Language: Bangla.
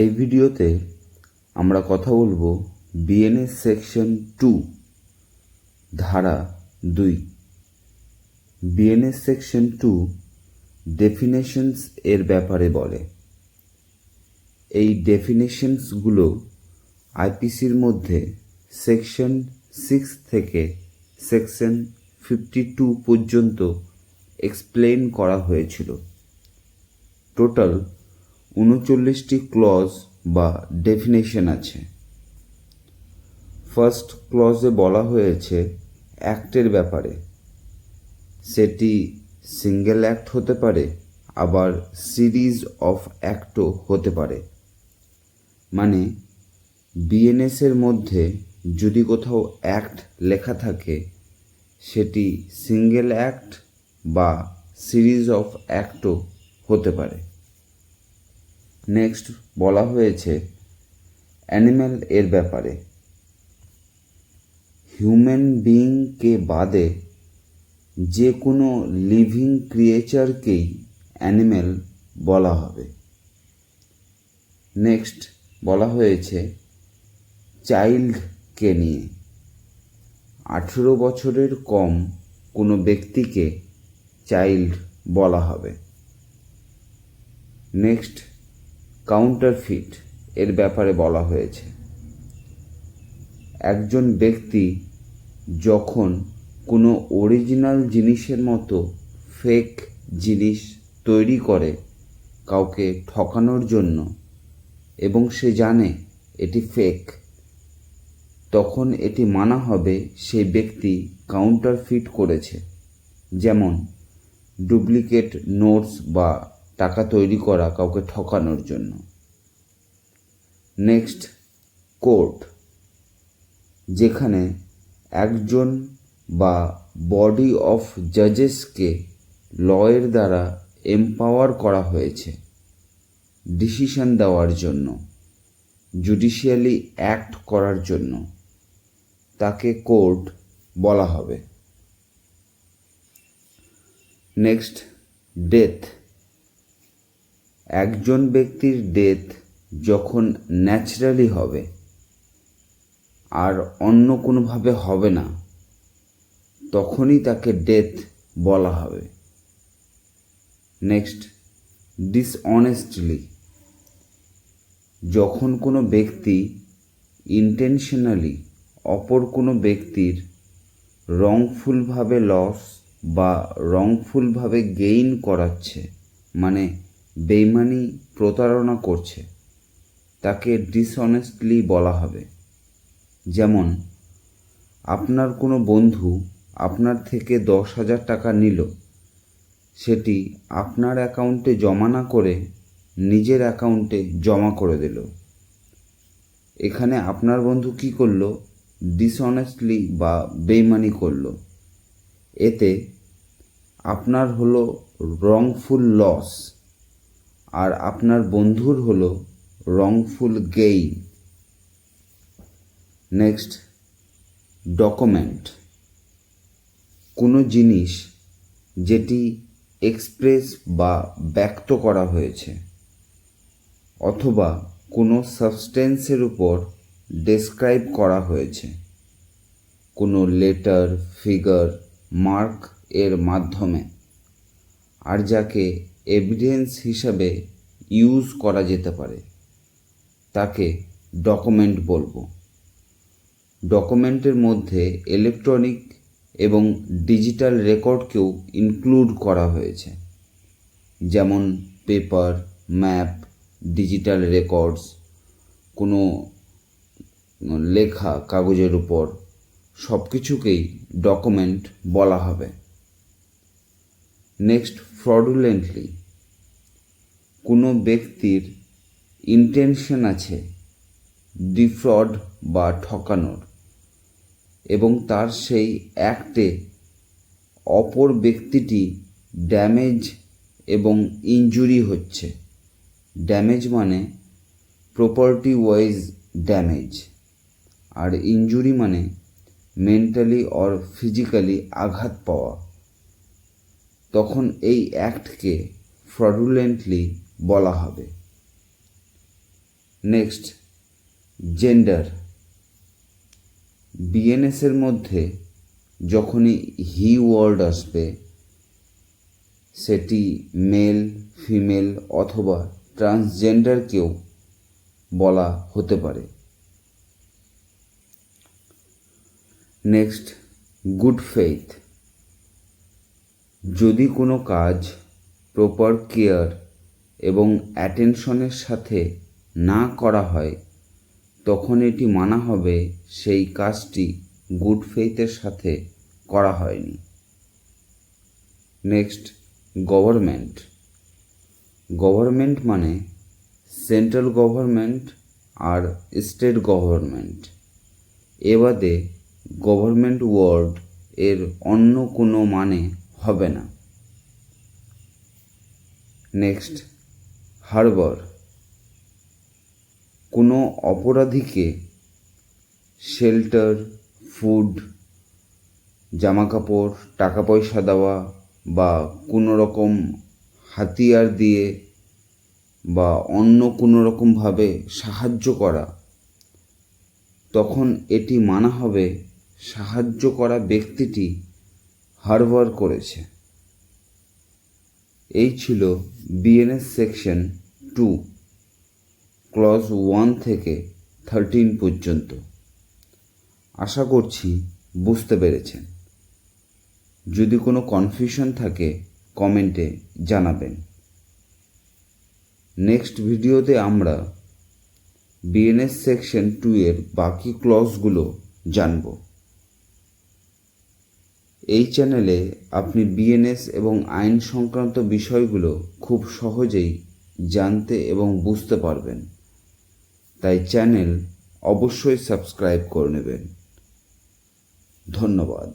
এই ভিডিওতে আমরা কথা বলব বিএনএস সেকশন টু, ধারা দুই। বিএনএস সেকশন টু ডেফিনেশনস এর ব্যাপারে বলে। এই ডেফিনেশনসগুলো আইপিসির মধ্যে সেকশন সিক্স থেকে সেকশন ফিফটি টু পর্যন্ত এক্সপ্লেন করা হয়েছিল। টোটাল উনচল্লিশটি ক্লজ বা ডেফিনেশন আছে। ফার্স্ট ক্লজে বলা হয়েছে অ্যাক্টের ব্যাপারে। সেটি সিঙ্গেল অ্যাক্ট হতে পারে, আবার সিরিজ অফ অ্যাক্টও হতে পারে। মানে বিএনএসের মধ্যে যদি কোথাও অ্যাক্ট লেখা থাকে, সেটি সিঙ্গেল অ্যাক্ট বা সিরিজ অফ অ্যাক্টও হতে পারে। নেক্সট বলা হয়েছে অ্যানিম্যাল এর ব্যাপারে। হিউম্যান বিইংকে বাদে যে কোনো লিভিং ক্রিয়েচারকেই অ্যানিম্যাল বলা হবে। নেক্সট বলা হয়েছে চাইল্ডকে নিয়ে। আঠেরো বছরের কম কোনো ব্যক্তিকে চাইল্ড বলা হবে। নেক্সট কাউন্টারফিট এর ব্যাপারে বলা হয়েছে। একজন ব্যক্তি যখন কোনো অরিজিনাল জিনিসের মতো ফেক জিনিস তৈরি করে কাউকে ঠকানোর জন্য এবং সে জানে এটি ফেক তখন এটি মানা হবে সেই ব্যক্তি কাউন্টারফিট করেছে। যেমন ডুপ্লিকেট নোটস বা টাকা তৈরি করা কাউকে ঠকানোর জন্য। নেক্সট কোর্ট যেখানে একজন বা বডি অফ জাজেসকে লয়ের দ্বারা এম্পাওয়ার করা হয়েছে ডিসিশন দেওয়ার জন্য জুডিশিয়ালি অ্যাক্ট করার জন্য, তাকে কোর্ট বলা হবে। নেক্সট ডেথ একজন ব্যক্তির ডেথ যখন ন্যাচারালি হবে, আর অন্য কোনোভাবে হবে না, তখনই তাকে ডেথ বলা হবে। নেক্সট ডিসঅনেস্টলি যখন কোনো ব্যক্তি ইন্টেনশনালি অপর কোনো ব্যক্তির রংফুলভাবে লস বা রংফুলভাবে গেইন করাচ্ছে মানে বেইমানি প্রতারণা করছে, তাকে ডিসঅনেস্টলি বলা হবে। যেমন, আপনার কোনো বন্ধু আপনার থেকে দশ হাজার টাকা নিল, সেটি আপনার অ্যাকাউন্টে জমা না করে নিজের অ্যাকাউন্টে জমা করে দিল। এখানে আপনার বন্ধু কি করল? ডিসঅনেস্টলি বা বেইমানি করল। এতে আপনার হলো রংফুল লস আর আপনার বন্ধুর হল রংফুল গেইন নেক্সট ডকুমেন্ট কোনো জিনিস যেটি এক্সপ্রেস বা ব্যক্ত করা হয়েছে অথবা কোনো সাবস্টেন্সের উপর ডেসক্রাইব করা হয়েছে। কোনো লেটার ফিগার মার্ক এর মাধ্যমে। আর যাকে এভিডেন্স হিসাবে ইউজ করা যেতে পারে। তাকে ডকুমেন্ট বলব। ডকুমেন্টের মধ্যে ইলেকট্রনিক এবং ডিজিটাল রেকর্ডকেও ইনক্লুড করা হয়েছে। যেমন পেপার ম্যাপ ডিজিটাল রেকর্ডস কোনো লেখা কাগজের উপর সব কিছুকেই ডকুমেন্ট বলা হবে। নেক্সট ফ্রডুলেন্টলি কোনো ব্যক্তির ইন্টেনশন আছে ডিফ্রড বা ঠকানোর এবং তার সেই অ্যাক্টে অপর ব্যক্তিটি ড্যামেজ এবং ইনজুরি হচ্ছে। ড্যামেজ মানে প্রপার্টি ওয়াইজ ড্যামেজ আর ইনজুরি মানে মেন্টালি অর ফিজিক্যালি আঘাত পাওয়া। তখন এই অ্যাক্টকে ফ্রডুলেন্টলি বলা হবে। নেক্সট জেন্ডার বিএনএসের মধ্যে যখনই হি ওয়ার্ড আসবে, সেটি মেল ফিমেল অথবা ট্রান্সজেন্ডারকেও বলা হতে পারে। নেক্সট গুড ফেইথ যদি কোনো কাজ প্রপার কেয়ার এবং অ্যাটেনশনের সাথে না করা হয়, তখন এটি মানা হবে সেই কাজটি গুড ফেইথের সাথে করা হয়নি। নেক্সট গভর্নমেন্ট গভর্নমেন্ট মানে সেন্ট্রাল গভর্নমেন্ট আর স্টেট গভর্নমেন্ট এ বাদে গভর্নমেন্ট ওয়ার্ড এর অন্য কোনো মানে হবে না। নেক্সট হারবার কোনো অপরাধীকে শেল্টার, ফুড, জামাকাপড় টাকা পয়সা দেওয়া বা কোনো রকম হাতিয়ার দিয়ে বা অন্য কোনো রকমভাবে সাহায্য করা, তখন এটি মানা হবে সাহায্য করা ব্যক্তিটি হারবার করেছে। এই ছিল BNS section two clause one থেকে থার্টিন পর্যন্ত। আশা করছি বুঝতে পেরেছেন। যদি কোনো কনফিউশন থাকে কমেন্টে জানাবেন। নেক্সট ভিডিওতে আমরা বিএনএস সেকশন টু এর বাকি ক্লজগুলো জানব। এই চ্যানেলে আপনি বিএনএস এবং আইন সংক্রান্ত বিষয়গুলো খুব সহজেই জানতে এবং বুঝতে পারবেন। তাই চ্যানেল অবশ্যই সাবস্ক্রাইব করে নেবেন। ধন্যবাদ।